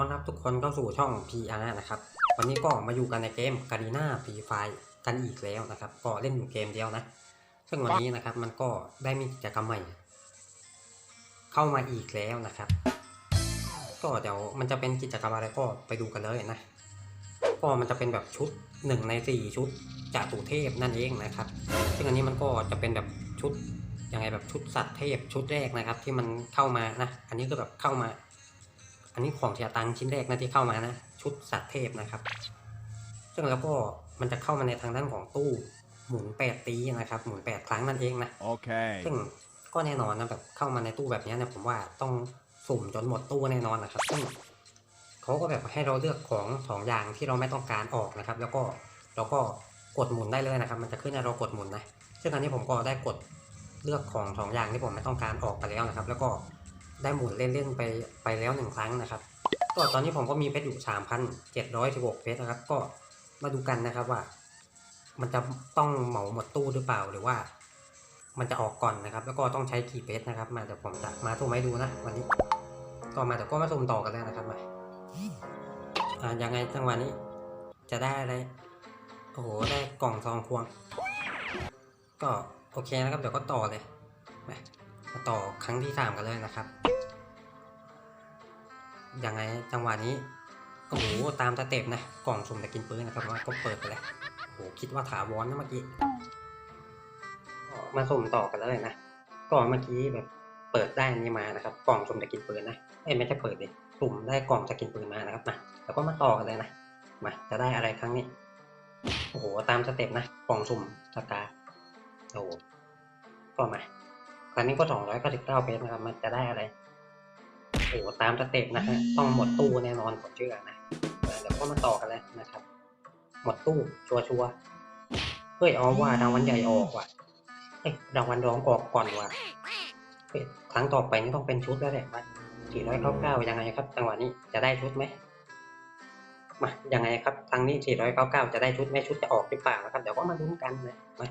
ต้อนรับทุกคนเข้าสู่ช่อง PR นะครับ วันนี้ก็มาอยู่กันในเกมการีนาฟรีไฟกันอีกแล้วนะครับ ก็เล่นอยู่เกมเดียวนะ ซึ่งวันนี้นะครับมันก็ได้มีกิจกรรมใหม่ เข้ามาอีกแล้วนะครับ ก็เดี๋ยวมันจะเป็นกิจกรรมอะไรก็ไปดูกันเลยนะ ก็มันจะเป็นแบบชุดหนึ่งในสี่ชุดจากตุเทพนั่นเองนะครับ ซึ่งอันนี้มันก็จะเป็นแบบชุดยังไงแบบชุดสัตว์เทพชุดแรกนะครับ ที่มันเข้ามานะ อันนี้ก็แบบเข้ามา อันนี้ของเทียตังชิ้นแรกนะที่เข้ามานะ ชุดสัตว์เทพนะครับ ซึ่งแล้วก็มันจะเข้ามาในทางด้านของตู้หมุนแปดตีนะครับ หมุนแปดครั้งนั่นเองนะ Okay. ซึ่งก็แน่นอนนะแบบเข้ามาในตู้แบบนี้เนี่ยผมว่าต้องสุ่มจนหมดตู้แน่นอนนะครับ ซึ่งเขาก็แบบให้เราเลือกของสองอย่างที่เราไม่ต้องการออกนะครับ แล้วก็เราก็กดหมุนได้เลยนะครับ มันจะขึ้นให้เรากดหมุนนะซึ่งอันนี้ผมก็ได้กดเลือกของสองอย่างที่ผมไม่ต้องการออกไปแล้วนะครับ แล้วก็ ได้หมุนเล่นๆไปไปแล้วหนึ่งครั้งนะครับ ก็ตอนนี้ผมก็มีเพชรอยู่สามพันเจ็ดร้อยสิบหกเพชรนะครับ ก็มาดูกันนะครับว่า มันจะต้องเหมาหมดตู้หรือเปล่าหรือว่า มันจะออกก่อนนะครับ แล้วก็ต้องใช้กี่เพชรนะครับ มาเดี๋ยวผมจะมาทุ่มให้ดูนะวันนี้ต่อมาเดี๋ยวก็มาสุ่มต่อกันแล้วนะครับมาอ่ายังไงจังหวะนี้ จะได้อะไรโอ้โหได้กล่องซองควง ก็โอเคนะครับเดี๋ยวก็ต่อเลยมาต่อครั้งที่สามกันเลยนะครับ ยังไงจังหวะนี้โอ้โหตามสเต็ปนะกล่องสุ่มแต่กินปืนนะครับว่าก็เปิดไปแล้วโอ้โหคิดว่าถาวรนะเมื่อกี้มาสุ่มต่อกันเลยนะก่อนเมื่อกี้แบบเปิดได้นี้มานะครับ กล่องสุ่มจะกินปืนนะเอ้ยไม่ใช่เปิดดิสุ่มได้กล่องจะกินปืนมานะครับมาแล้วก็มาต่อกันเลยนะมาจะได้อะไรครั้งนี้โอ้โหตามสเต็ปนะกล่องสุ่มสตาร์โอ้โหก็มาครั้งนี้ก็สองร้อยเก้าสิบเก้าเพชรนะครับ มันจะได้อะไร โอ้โหตามสเต็ปนะฮะต้องหมดตู้แน่นอนผมเชื่อนะเดี๋ยวก็มาต่อกันเลยนะครับ หมดตู้ชัวชัวร์ๆเฮ้ยเอว่ารางวัลใหญ่ออกว่ะเอ้ยรางวัลรองออกก่อนว่ะเฮ้ยครั้งต่อไปนี่ต้องเป็นชุดแล้วแหละมาสี่ร้อยเก้าเก้ายังไงครับจังหวะนี้จะได้ชุดไหมมายังไงครับครั้งนี้สี่ร้อยเก้าเก้าจะได้ชุดไหมชุดจะออกหรือเปล่านะครับ เดี๋ยวก็มาลุ้นกันนะมา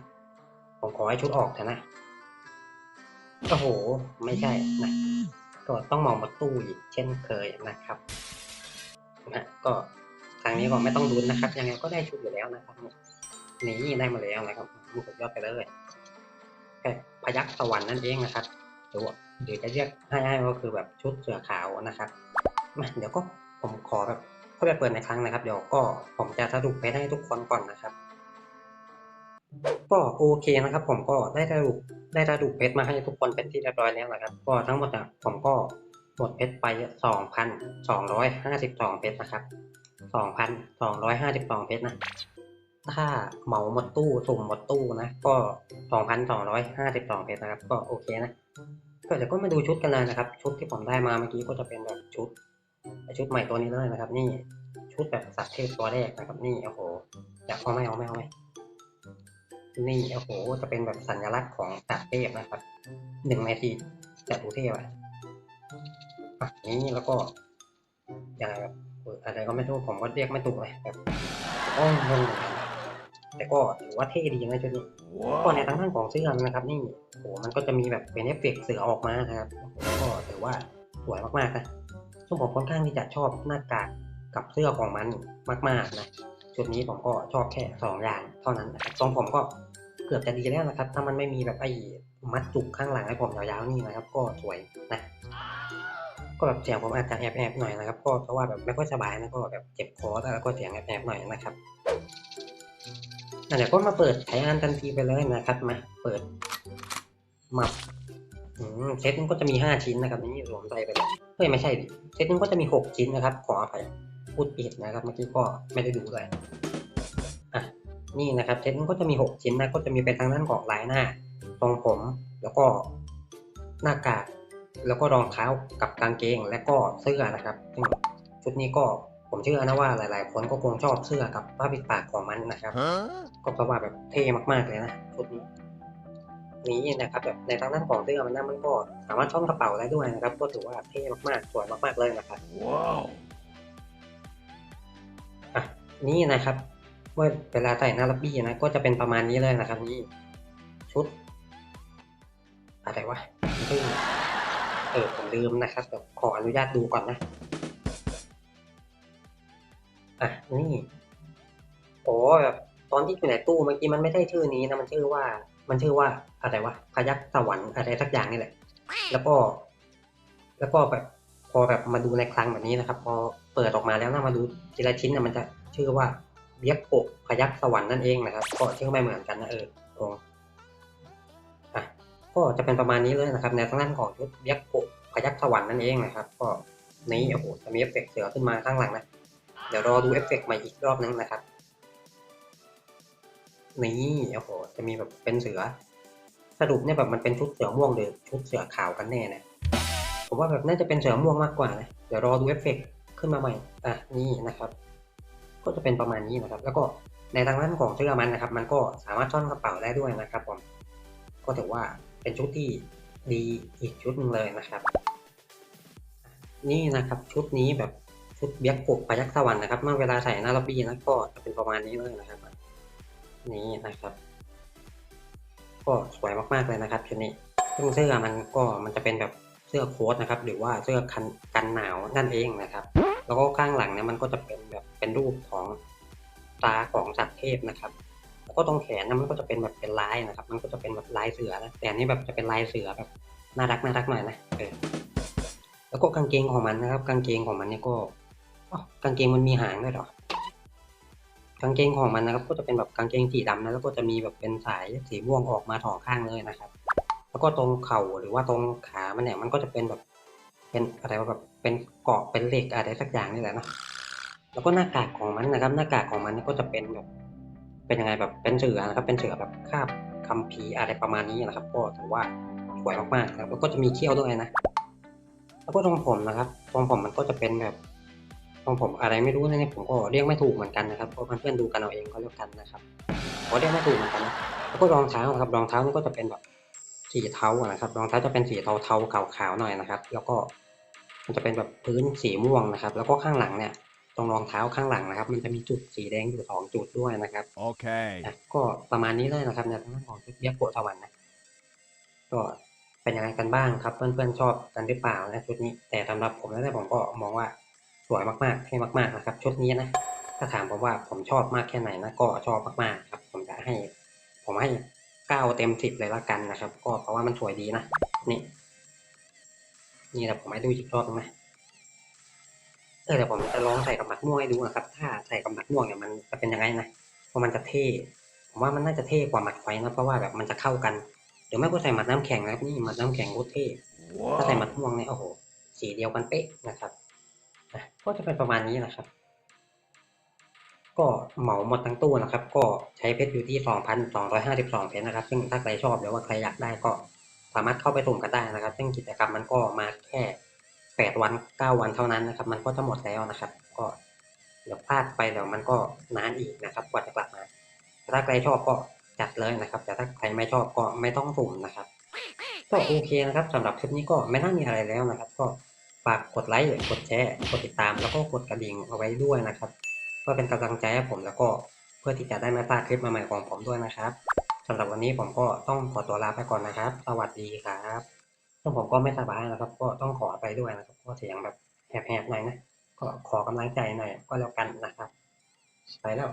ผมขอให้ชุดออกเถอะนะ โอ้โห ไม่ใช่นะ ก็ต้องมองมาตู้อีกเช่นเคยนะครับนะก็ครั้งนี้ก็ไม่ต้องลุ้นนะครับ ยังไงก็ได้ชุดอยู่แล้วนะครับนี่ได้มาแล้วนะครับสุดยอดไปเลยแค่พยักสวรรค์นั่นเองนะครับหรือว่าหรือจะเรียกให้ๆก็คือแบบชุดเสือขาวนะครับมาเดี๋ยวก็ผมขอแบบเข้าไปเปิดในครั้งนะครับ เดี๋ยวก็ผมจะสรุปไปให้ทุกคนก่อนนะครับ ก็โอเคนะครับ ผมก็ได้สรุปได้สรุปเพชรมาให้ทุกคนเป็นที่เรียบร้อยแล้วนะครับ ก็ทั้งหมดอะผมก็หมดเพชรไปสองพันสองร้อยห้าสิบสองเพชรนะครับสองพันสองร้อยห้าสิบสองเพชรนะ ถ้าเหมาหมดตู้สุ่มหมดตู้นะก็สองพันสองร้อยห้าสิบสองเพชรนะครับ ก็โอเคนะก็เดี๋ยวก็มาดูชุดกันเลยนะครับ ชุดที่ผมได้มาเมื่อกี้ก็จะเป็นแบบชุด ชุดใหม่ตัวนี้เลยนะครับ นี่ชุดแบบสัตว์เทพตัวแรกนะครับ นี่โอ้โหจะเอาไหมเอาไหมเอาไหม นี่โอ้โห จะเป็นแบบสัญลักษณ์ของสัตว์เทพนะครับหนึ่งในสี่จัตุเทพอะอะนี่แล้วก็ยังไงแบบเอออะไรก็ไม่รู้ผมก็เรียกไม่ถูกเลยแบบโอ้งงเหมือนกันแต่ก็ถือว่าเท่ดีนะชุดนี้ก็ในทางด้านของเสื้อนะครับ นี่โหมันก็จะมีแบบเป็นเอฟเฟกต์เสือออกมานะครับก็ถือว่าสวยมากๆนะซึ่งผมค่อนข้างที่จะชอบหน้ากากกับเสื้อของมันมาก ๆนะชุดนี้ผมก็ชอบแค่สองอย่างเท่านั้นนะครับทรงผมก็ เกือบจะดีแล้วนะครับ ถ้ามันไม่มีแบบไอ้มัดจุกข้างหลังให้ผมยาวๆนี่นะครับ ก็สวยนะก็แบบเสียงผมอาจจะแอบๆหน่อยนะครับ ก็เพราะว่าแบบไม่ค่อยสบายนะก็แบบเจ็บคอแล้วก็เสียงแอบๆหน่อยนะครับอะเดี๋ยวก็มาเปิดไขอันทันทีไปเลยนะครับมาเปิดมับเซตนึงก็จะมีห้าชิ้นนะครับนี่รวมใจไปเลยเฮ้ยไม่ใช่ดิเซตนึงก็จะมีหกชิ้นนะครับ ขออภัยพูดผิดนะครับ เมื่อกี้ก็ไม่ได้ดูเลย นี่นะครับเซตนึงก็จะมีหกชิ้นนะก็จะมีเป็นทางด้านของลายหน้าทรงผมแล้วก็หน้ากากแล้วก็รองเท้ากับกางเกงและก็เสื้อนะครับซึ่งชุดนี้ก็ผมเชื่อนะว่าหลาย ๆ คนก็คงชอบเสื้อกับผ้าปิดปากของมันนะครับ Huh? ก็เพราะว่าแบบเท่มากๆเลยนะชุดนี้นี้นะครับแบบในทางด้านของเสื้อมันนะมันก็สามารถช่องกระเป๋าได้ด้วยนะครับ ก็ถือว่าเท่มากๆสวยมากๆเลยนะครับ Wow. อะนี่นะครับ เมื่อเวลาใส่หน้าลับบี้นะก็จะเป็นประมาณนี้เลยนะครับนี่ชุด อะไรวะเออผมลืมนะครับแบบขออนุญาตดูก่อนนะอะนี่โอ้แบบตอนที่อยู่ในตู้เมื่อกี้มันไม่ใช่ชื่อนี้นะมันชื่อว่า มันชื่อว่าอะไรวะพยักสวรรค์อะไรสักอย่างนี่แหละ แล้วก็ แล้วก็แบบพอแบบมาดูในคลังแบบนี้นะครับ พอเปิดออกมาแล้วนะมาดูทีละชิ้นนะมันจะชื่อว่า เบียกโกพยักสวรรค์นั่นเองนะครับก็ชื่อไม่เหมือนกันนะเออตรงอะก็จะเป็นประมาณนี้เลยนะครับ ในทางด้านของชุดเบียกโกพยักสวรรค์นั่นเองนะครับ ก็นี้โอ้โหจะมีเอฟเฟกต์เสือขึ้นมาข้างหลังนะเดี๋ยวรอดูเอฟเฟกต์ใหม่อีกรอบนึงนะครับนี่โอ้โหจะมีแบบเป็นเสือ สรุปเนี่ยแบบมันเป็นชุดเสือม่วงหรือชุดเสือขาวกันแน่นี่ยผมว่าแบบน่าจะเป็นเสือม่วงมากกว่านะเดี๋ยวรอดูเอฟเฟกต์ขึ้นมาใหม่อะนี่นะครับ ก็จะเป็นประมาณนี้นะครับ แล้วก็ในทางด้านของเสื้อมันนะครับ มันก็สามารถซ่อนกระเป๋าได้ด้วยนะครับผมก็ถือว่าเป็นชุดที่ดีอีกชุดหนึ่งเลยนะครับ นี่นะครับชุดนี้แบบชุดเบียกโกพยักสวรรค์นะครับ เมื่อเวลาใส่หน้าล็อบบี้นะก็จะเป็นประมาณนี้เลยนะครับ นี่นะครับ ก็สวยมากๆเลยนะครับชุดนี้ซึ่งเสื้อมันก็มันจะเป็นแบบเสื้อโค้ทนะครับ หรือว่าเสื้อกันกันหนาวนั่นเองนะครับ แล้วก็ข้างหลังเนี่ยมันก็จะเป็น เป็นรูปของตาของสัตว์เทพนะครับแล้วก็ตรงแขนนะมันก็จะเป็นแบบเป็นลายนะครับ มันก็จะเป็นแบบลายเสือนะแต่อันนี้แบบจะเป็นลายเสือแบบน่ารักน่ารักหน่อยนะเออแล้วก็กางเกงของมันนะครับ กางเกงของมันเนี่ยก็กางเกงมันมีหางด้วยหรอกางเกงของมันนะครับ ก็จะเป็นแบบกางเกงสีดำนะแล้วก็จะมีแบบเป็นสายสีม่วงออกมาถองข้างเลยนะครับ แล้วก็ตรงเข่าหรือว่าตรงขามันเนี่ยมันก็จะเป็นแบบเป็นอะไรวะแบบเป็นเกาะเป็นเหล็กอะไรสักอย่างนี่แหละเนาะ แล้วก็หน้ากากของมันนะครับ หน้ากากของมันก็จะเป็นแบบเป็นยังไงแบบเป็นเสือนะครับ เป็นเสือแบบคาบคัมภีร์อะไรประมาณนี้นะครับ ก็ถือว่าสวยมากๆนะครับแล้วก็จะมีเขี้ยวด้วยนะ แล้วก็ตรงผมนะครับตรงผมมันก็จะเป็นแบบตรงผมอะไรไม่รู้นะเนี่ยผมก็เรียกไม่ถูกเหมือนกันนะครับเพราะเพื่อนๆดูกันเอาเองก็แล้วกันนะครับก็เรียกไม่ถูกเหมือนกันนะแล้วก็รองเท้านะครับรองเท้านี่ก็จะเป็นแบบสีเทาอะนะครับ รองเท้าจะเป็นสีเทาๆขาวๆหน่อยนะครับ แล้วก็มันจะเป็นแบบพื้นสีม่วงนะครับ แล้วก็ข้างหลังเนี่ย ตรงรองเท้าข้างหลังนะครับ มันจะมีจุดสีแดงอยู่สองจุดด้วยนะครับ Okay. อะก็ประมาณนี้เลยนะครับในทางด้านของชุดเบียกโกะสวรรค์นะก็เป็นยังไงกันบ้างครับ เพื่อนๆชอบกันหรือเปล่านะชุดนี้แต่สำหรับผมแล้วเนี่ยผมก็มองว่าสวยมากๆเท่มากๆนะครับ ชุดนี้นะถ้าถามผมว่าผมชอบมากแค่ไหนนะก็ชอบมากๆครับ ผมจะให้ ผมให้เก้าเต็มสิบเลยละกันนะครับ ก็เพราะว่ามันสวยดีนะนี่นี่แหละผมให้ดูอีกรอบนึงนะ เออเดี๋ยวผมจะลองใส่กับหมักม่วงให้ดูนะครับ ถ้าใส่กับหมักม่วงเนี่ยมันจะเป็นยังไงนะเพราะมันจะเท่ผมว่ามันน่าจะเท่กว่าหมัดไฟนะเพราะว่าแบบมันจะเข้ากันเดี๋ยวไม่ก็ใส่หมัดน้ำแข็งนะครับนี่หมัดน้ำแข็งโคตรเท่ถ้าใส่หมัดม่วงเนี่ยโอ้โหสีเดียวกันเป๊ะนะครับอะก็จะเป็นประมาณนี้นะครับ ก็เหมาหมดทั้งตู้นะครับ ก็ใช้เพชรอยู่ที่สองพันสองร้อยห้าสิบสองเพชรนะครับ ซึ่งถ้าใครชอบหรือว่าใครอยากได้ก็สามารถเข้าไปสุ่มกันได้นะครับ ซึ่งกิจกรรมมันก็มาแค่ แปดวันเก้าวันเท่านั้นนะครับ มันก็จะหมดแล้วนะครับ ก็เดี๋ยวพลาดไปเดี๋ยวมันก็นานอีกนะครับกว่าจะกลับมา ถ้าใครชอบก็จัดเลยนะครับ แต่ถ้าใครไม่ชอบก็ไม่ต้องสุ่มนะครับ ก็โอเคนะครับสำหรับคลิปนี้ก็ไม่น่ามีอะไรแล้วนะครับ ก็ฝากกดไลค์กดแชร์กดติดตาม แล้วก็กดกระดิ่งเอาไว้ด้วยนะครับเพื่อเป็นกำลังใจให้ผมแล้วก็เพื่อที่จะได้ไม่พลาดคลิปใหม่ๆของผมด้วยนะครับสำหรับวันนี้ผมก็ต้องขอตัวลาไปก่อนนะครับ สวัสดีครับ ซึ่งผมก็ไม่สบายนะครับ ก็ต้องขอไปด้วยนะครับก็เสียงแบบแหบๆหน่อยนะก็ขอกำลังใจหน่อยก็แล้วกันนะครับ ไปแล้ว